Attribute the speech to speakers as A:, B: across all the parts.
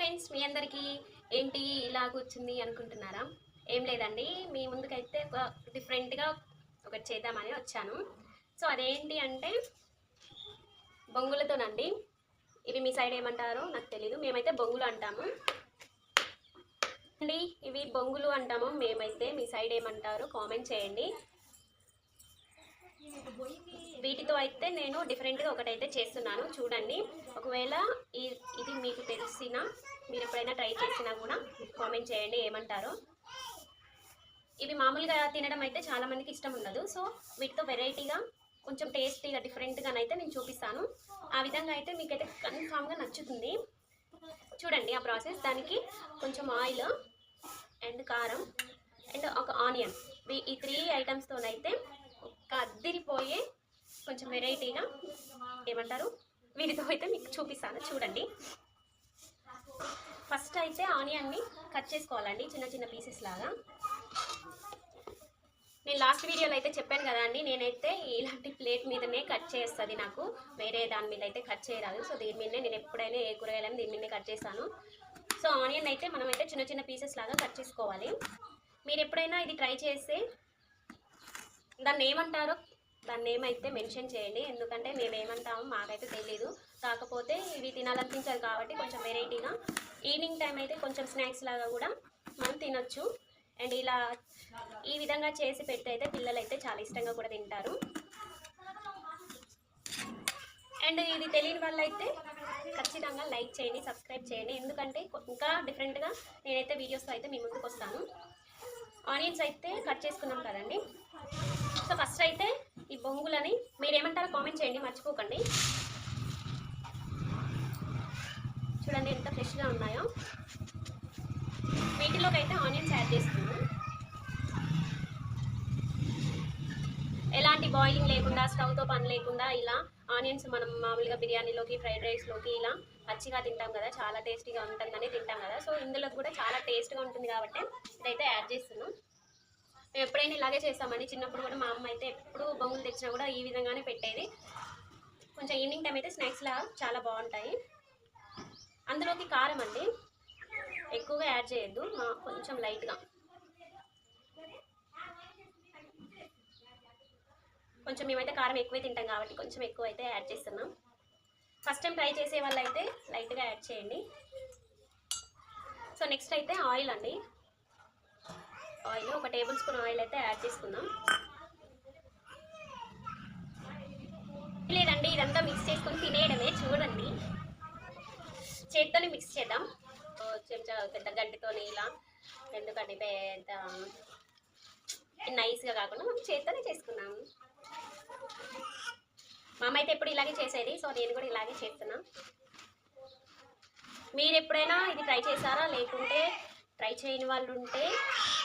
A: Friends మీ అందరికీ ఏంటి ఇలాగ వచ్చింది అనుకుంటున్నారా? ఏం లేదండి. మీ ముందుకైతే ఒక డిఫరెంట్గా ఒకటి చేద్దామని వచ్చాను. సో అదేంటి అంటే బొంగులతోనండి. ఇవి మీ సైడ్ ఏమంటారో నాకు తెలీదు. మేమైతే బొంగులు అంటాము. అండి ఇవి బొంగులు అంటాము. మేమైతే మీ సైడ్ ఏమంటారో కామెంట్ చేయండి. వీటితో అయితే నేను డిఫరెంట్గా ఒకటైతే చేస్తున్నాను. చూడండి. ఒకవేళ ఇది మీకు తెలిసిన మీరు ఎప్పుడైనా ట్రై చేసినా కూడా కామెంట్ చేయండి ఏమంటారో. ఇవి మామూలుగా తినడం అయితే చాలామందికి ఇష్టం ఉండదు. సో వీటితో వెరైటీగా కొంచెం టేస్టీగా డిఫరెంట్గానైతే నేను చూపిస్తాను. ఆ విధంగా అయితే మీకైతే కన్ఫామ్గా నచ్చుతుంది. చూడండి ఆ ప్రాసెస్ దానికి కొంచెం ఆయిల్ అండ్ కారం అండ్ ఒక ఆనియన్ ఈ త్రీ ఐటమ్స్తోనైతే ఒక అద్దిరిపోయే కొంచెం వెరైటీగా ఏమంటారు? వీటితో అయితే మీకు చూపిస్తాను. చూడండి. ఫస్ట్ అయితే ఆనియన్ని కట్ చేసుకోవాలండి. చిన్న చిన్న పీసెస్ లాగా. నేను లాస్ట్ వీడియోలో అయితే చెప్పాను కదా అండి. నేనైతే ఇలాంటి ప్లేట్ మీదనే కట్ చేస్తుంది నాకు. వేరే దాని మీద అయితే కట్ చేయరాదు. సో దీని మీదనే నేను ఎప్పుడైనా ఏ కూరగాయలని దీని మీదనే కట్ చేస్తాను. సో ఆనియన్ అయితే మనం అయితే చిన్న చిన్న పీసెస్ లాగా కట్ చేసుకోవాలి. మీరు ఎప్పుడైనా ఇది ట్రై చేస్తే దాన్ని ఏమంటారో దాని నేమ్ అయితే మెన్షన్ చేయండి. ఎందుకంటే మేము మాకైతే తెలియదు కాకపోతే ఇవి తినాలనిపించదు కాబట్టి కొంచెం వెరైటీగా. ఈవినింగ్ టైం అయితే కొంచెం స్నాక్స్ లాగా కూడా మనం తినొచ్చు. అండ్ ఇలా ఈ విధంగా చేసి పెడితే అయితే పిల్లలు అయితే చాలా ఇష్టంగా కూడా తింటారు. అండ్ ఇది తెలియని వాళ్ళైతే ఖచ్చితంగా లైక్ చేయండి సబ్స్క్రైబ్ చేయండి. ఎందుకంటే ఇంకా డిఫరెంట్గా నేనైతే వీడియోస్తో అయితే మీ ముందుకు వస్తాను. ఆనియన్స్ అయితే కట్ చేసుకున్నాం కదండి. సో ఫస్ట్ అయితే ఈ బొంగులని మీరు ఏమంటారో కామెంట్ చేయండి మర్చిపోకండి. చూడండి ఎంత ఫ్రెష్గా ఉన్నాయో. వీటిలోకి అయితే ఆనియన్స్ యాడ్ చేస్తున్నాను. ఎలాంటి బాయిలింగ్ లేకుండా స్టవ్తో పని లేకుండా ఇలా ఆనియన్స్ మనం మామూలుగా బిర్యానీలోకి ఫ్రైడ్ రైస్లోకి ఇలా పచ్చిగా తింటాం కదా చాలా టేస్టీగా ఉంటుందని తింటాం కదా. సో ఇందులో కూడా చాలా టేస్ట్గా ఉంటుంది కాబట్టి ఇదైతే యాడ్ చేస్తున్నాం మేము ఎప్పుడైనా ఇలాగే చేస్తామండి. చిన్నప్పుడు కూడా మా అమ్మ అయితే ఎప్పుడు బొమ్మలు తెచ్చినా కూడా ఈ విధంగానే పెట్టేది. కొంచెం ఈవినింగ్ టైం అయితే స్నాక్స్లా చాలా బాగుంటాయి. అందులోకి కారం అండి. ఎక్కువగా యాడ్ చేయొద్దు. మా- కొంచెం లైట్గా కొంచెం మేమైతే కారం ఎక్కువే తింటాం కాబట్టి కొంచెం ఎక్కువ అయితే యాడ్ చేస్తున్నాం. ఫస్ట్ టైం ట్రై చేసే వాళ్ళు అయితే లైట్గా యాడ్ చేయండి. సో నెక్స్ట్ అయితే ఆయిల్ అండి. ఆయిల్ ఒక టేబుల్ స్పూన్ ఆయిల్ అయితే యాడ్ చేసుకుందాం. లేదండి ఇదంతా మిక్స్ చేసుకొని తినేయడమే చూడండి. చేత్తోనే మిక్స్ చేద్దాం. చెంచా పెద్ద గడ్డితోనే ఇలా ఎందుకంటే పెద్ద నైస్గా కాకుండా మనం చేత్తోనే చేసుకున్నాం మా అమ్మ అయితే ఎప్పుడు ఇలాగే చేసేది సో నేను కూడా ఇలాగే చేస్తున్నా. మీరు ఎప్పుడైనా ఇది ట్రై చేశారా? లేకుంటే ట్రై చేయని వాళ్ళు ఉంటే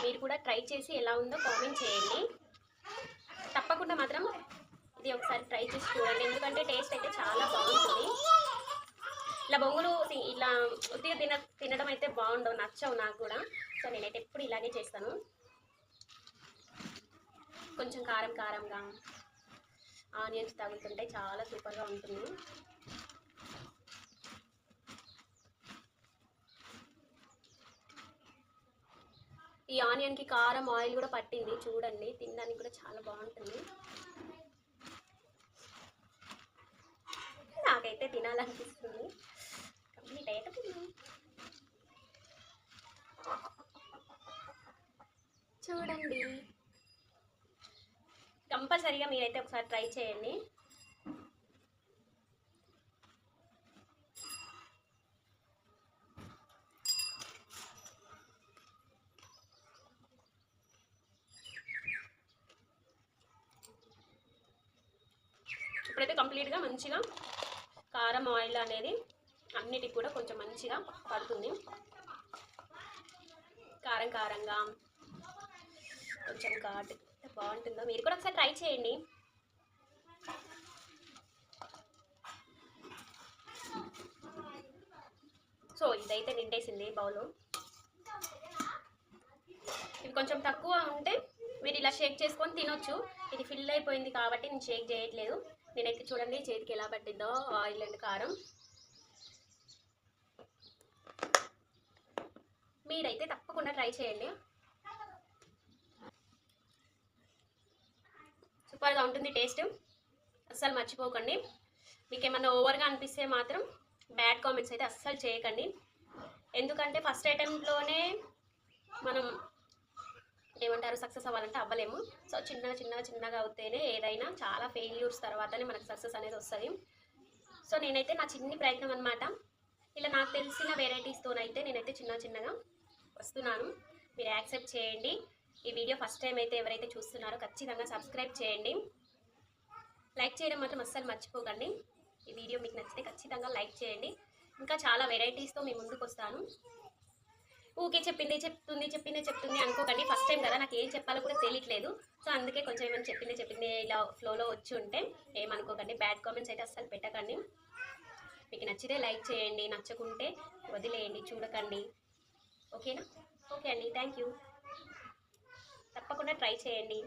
A: మీరు కూడా ట్రై చేసి ఎలా ఉందో కామెంట్ చేయండి. తప్పకుండా మాత్రం ఇది ఒకసారి ట్రై చేసి చూడండి. ఎందుకంటే టేస్ట్ అయితే చాలా బాగుంటుంది. ఇలా బొంగులు తి- ఇలా ఉత్తిగా తిన తినడం అయితే బాగుండవు నచ్చవు నాకు కూడా. సో నేనైతే ఎప్పుడు ఇలాగే చేస్తాను. కొంచెం కారం కారంగా ఆనియన్స్ తగులుతుంటే చాలా సూపర్గా ఉంటుంది. ఈ ఆనియన్కి కారం ఆయిల్ కూడా పట్టింది. చూడండి తినడానికి కూడా చాలా బాగుంటుంది. నాకైతే తినాలనిపిస్తుంది. కంప్లీట్ అయితే తిన్నాం చూడండి. కంపల్సరీగా మీరైతే ఒకసారి ట్రై చేయండి. ఇప్పుడైతే కంప్లీట్గా మంచిగా కారం ఆయిల్ అనేది అన్నిటికి కూడా కొంచెం మంచిగా పడుతుంది. కారం కారంగా కొంచెం ఘాట్ బాగుంటుందో? మీరు కూడా ఒకసారి ట్రై చేయండి. సో ఇదైతే నిండేసింది బౌలు. ఇది కొంచెం తక్కువ ఉంటే మీరు ఇలా షేక్ చేసుకొని తినొచ్చు. ఇది ఫిల్ అయిపోయింది కాబట్టి నేను షేక్ చేయట్లేదు. నేనైతే చూడండి చేతికి ఎలా పట్టిందో ఆయిల్ అండ్ కారం. మీరైతే తప్పకుండా ట్రై చేయండి. సూపర్గా ఉంటుంది టేస్ట్. అస్సలు మర్చిపోకండి. మీకు ఏమన్నా ఓవర్గా అనిపిస్తే మాత్రం బ్యాడ్ కామెంట్స్ అయితే అస్సలు చేయకండి. ఎందుకంటే ఫస్ట్ అటెంప్ట్లోనే మనం ఏమంటారు సక్సెస్ అవ్వాలంటే అవ్వలేము. సో చిన్న చిన్న చిన్నగా అవుతేనే ఏదైనా చాలా ఫెయిల్యూర్స్ తర్వాతనే మనకు సక్సెస్ అనేది వస్తుంది. సో నేనైతే నా చిన్ని ప్రయత్నం అనమాట ఇలా నాకు తెలిసిన వెరైటీస్తోనైతే నేనైతే చిన్న చిన్నగా వస్తున్నాను. మీరు యాక్సెప్ట్ చేయండి. ఈ వీడియో ఫస్ట్ టైం అయితే ఎవరైతే చూస్తున్నారో ఖచ్చితంగా సబ్స్క్రైబ్ చేయండి. లైక్ చేయడం మాత్రం అస్సలు మర్చిపోకండి. ఈ వీడియో మీకు నచ్చితే ఖచ్చితంగా లైక్ చేయండి. ఇంకా చాలా వెరైటీస్తో మీ ముందుకు వస్తాను. ఊకే చెప్పింది చెప్తుంది చెప్పింది చెప్తుంది అనుకోకండి. ఫస్ట్ టైం కదా నాకు ఏం చెప్పాలో కూడా తెలియట్లేదు. సో అందుకే కొంచెం ఏమైనా చెప్పింది చెప్పింది ఇలా ఫ్లోలో వచ్చి ఉంటే ఏమనుకోకండి. బ్యాడ్ కామెంట్స్ అయితే అస్సలు పెట్టకండి. మీకు నచ్చితే లైక్ చేయండి నచ్చకుంటే వదిలేయండి చూడకండి. ఓకేనా ఓకే అండి థ్యాంక్ యూ తప్పకుండా ట్రై చేయండి.